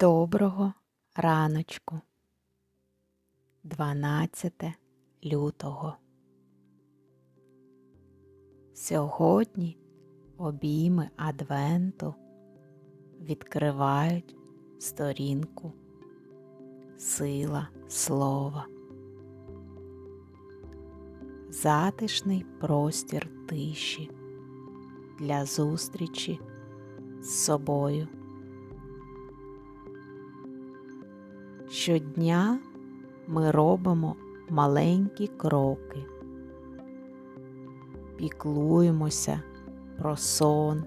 Доброго раночку. 12 лютого. Сьогодні обійми Адвенту відкривають сторінку Сила Слова. Затишний простір тиші для зустрічі з собою. Щодня ми робимо маленькі кроки, піклуємося про сон,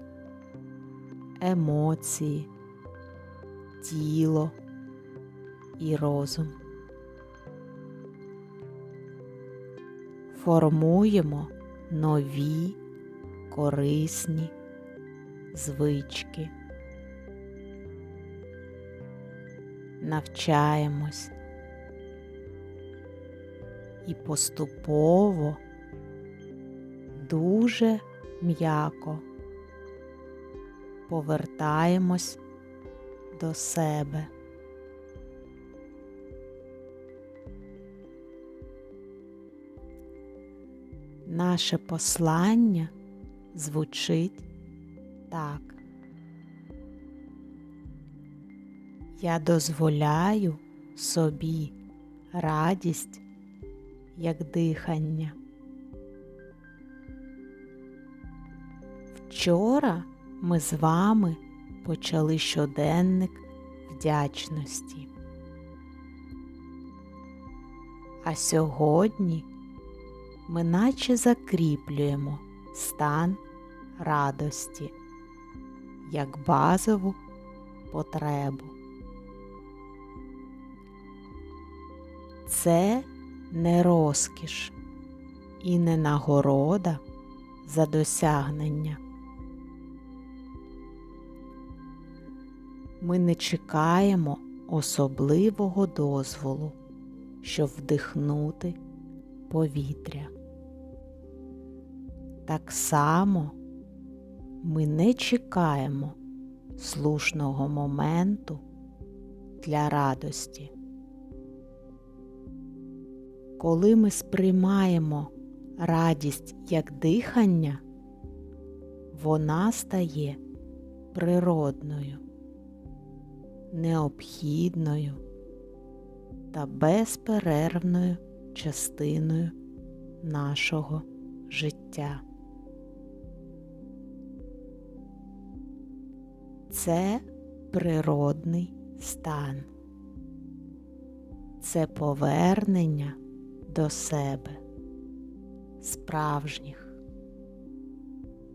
емоції, тіло і розум. Формуємо нові корисні звички. Навчаємось і поступово дуже м'яко повертаємось до себе. Наше послання звучить так. Я дозволяю собі радість як дихання. Вчора ми з вами почали щоденник вдячності. А сьогодні ми наче закріплюємо стан радості як базову потребу. Це не розкіш і не нагорода за досягнення. Ми не чекаємо особливого дозволу, щоб вдихнути повітря. Так само ми не чекаємо слушного моменту для радості. Коли ми сприймаємо радість як дихання, вона стає природною, необхідною та безперервною частиною нашого життя. Це природний стан, це повернення до себе, справжніх,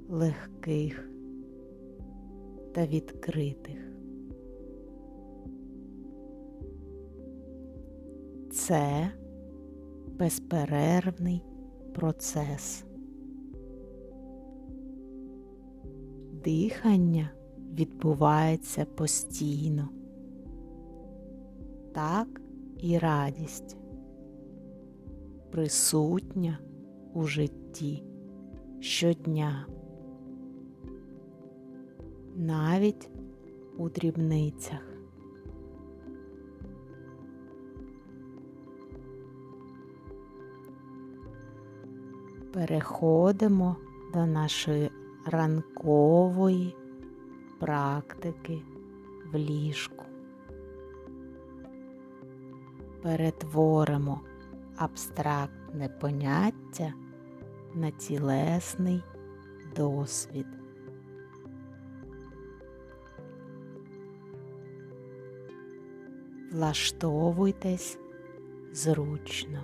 легких та відкритих. Це безперервний процес. Дихання відбувається постійно, так і радість присутня у житті щодня, навіть у дрібницях. Переходимо до нашої ранкової практики в ліжку. Перетворимо абстрактне поняття на тілесний досвід. Влаштовуйтесь зручно.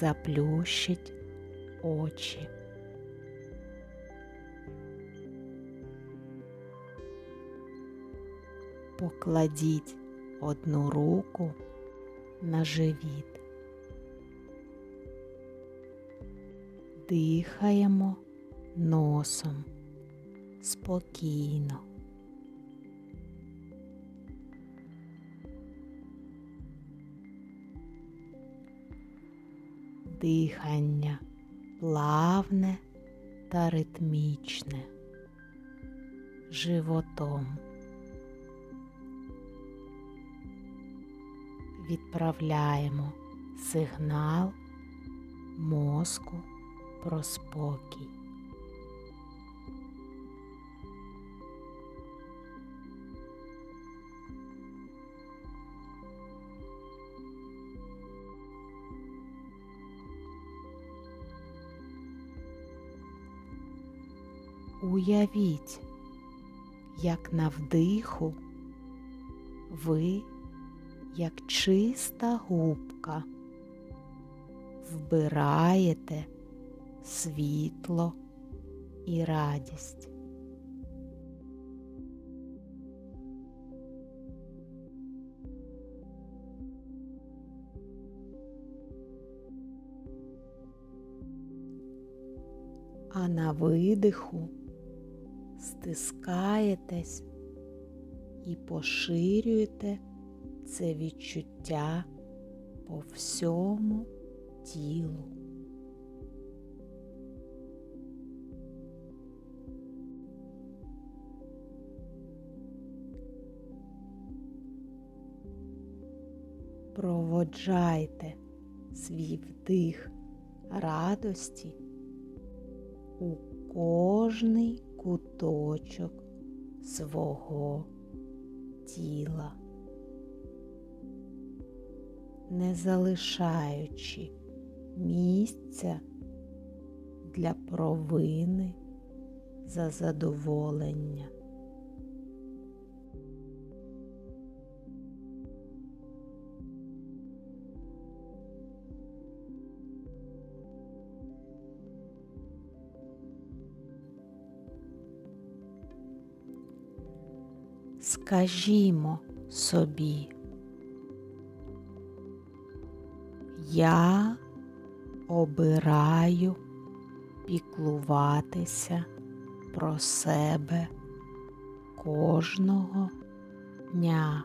Заплющить очі. Покладіть одну руку на живіт. Дихаємо носом спокійно. Дихання плавне та ритмічне животом. Відправляємо сигнал мозку про спокій. Уявіть, як на вдиху ви, як чиста губка, вбираєте світло і радість. А на видиху стискаєтесь і поширюєте це відчуття по всьому тілу. Проводжайте свій вдих радості у кожний куточок свого тіла, не залишаючи місця для провини за задоволення. Скажімо собі, я обираю піклуватися про себе кожного дня.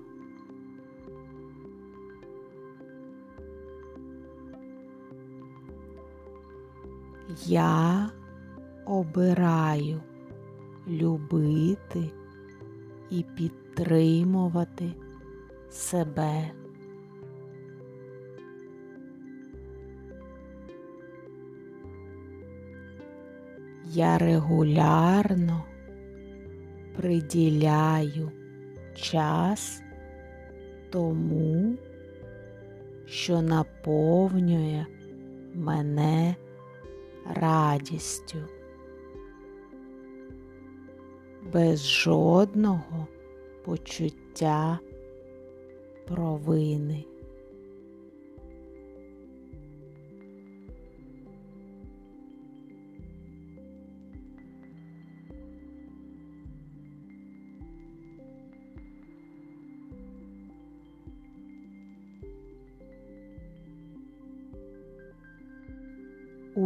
Я обираю любити і підтримувати себе. Я регулярно приділяю час тому, що наповнює мене радістю. без жодного почуття провини.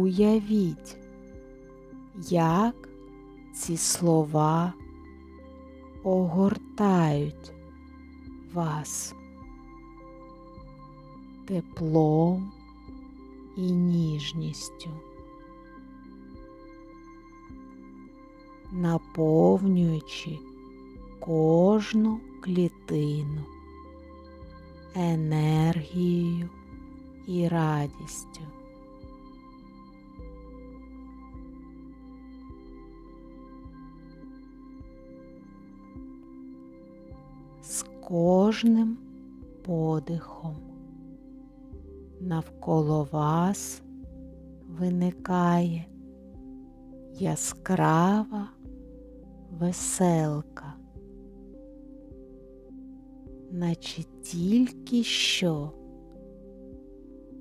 Уявіть, як ці слова огортають вас теплом і ніжністю, наповнюючи кожну клітину енергією і радістю. Кожним подихом навколо вас виникає яскрава веселка, наче тільки що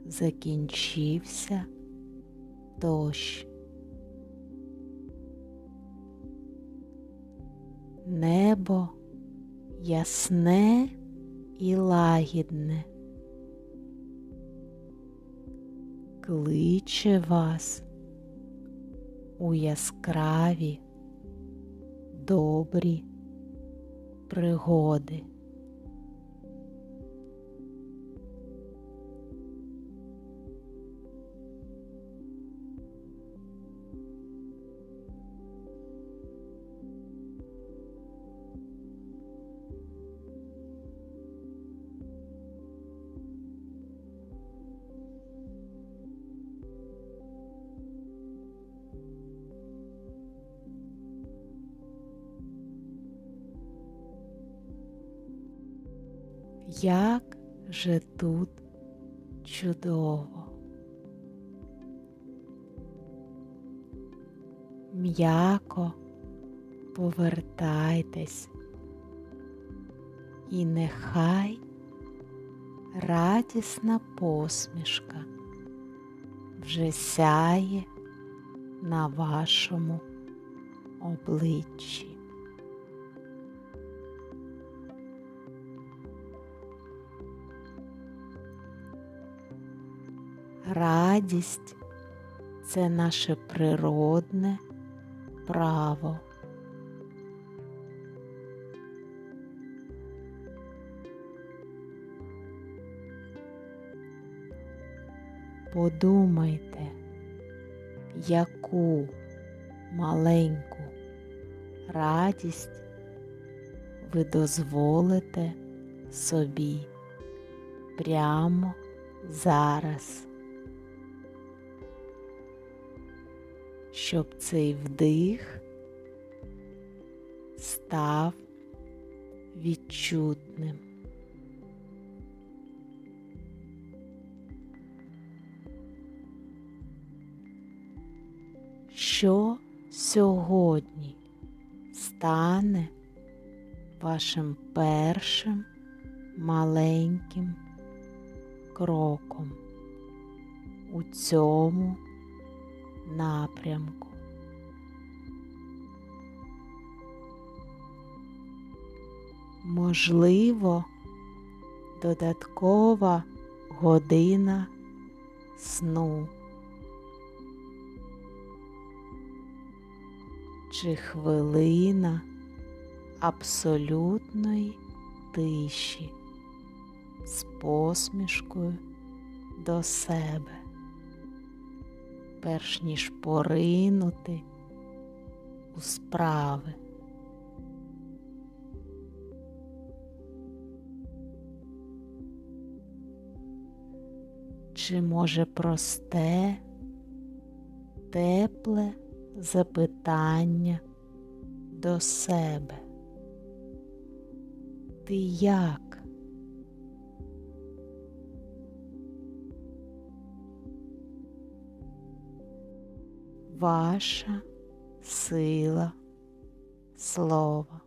закінчився дощ. Небо ясне і лагідне, кличе вас у яскраві добрі пригоди. Як же тут чудово. М'яко повертайтесь і нехай радісна посмішка вже сяє на вашому обличчі. Радість це наше природне право. Подумайте, яку маленьку радість ви дозволите собі прямо зараз, щоб цей вдих став відчутним. Що сьогодні стане вашим першим маленьким кроком у цьому напрямку. Можливо, додаткова година сну. Чи хвилина абсолютної тиші з посмішкою до себе, перш ніж поринути у справи. Чи може просте, тепле запитання до себе? Ти як? Ваша сила слова.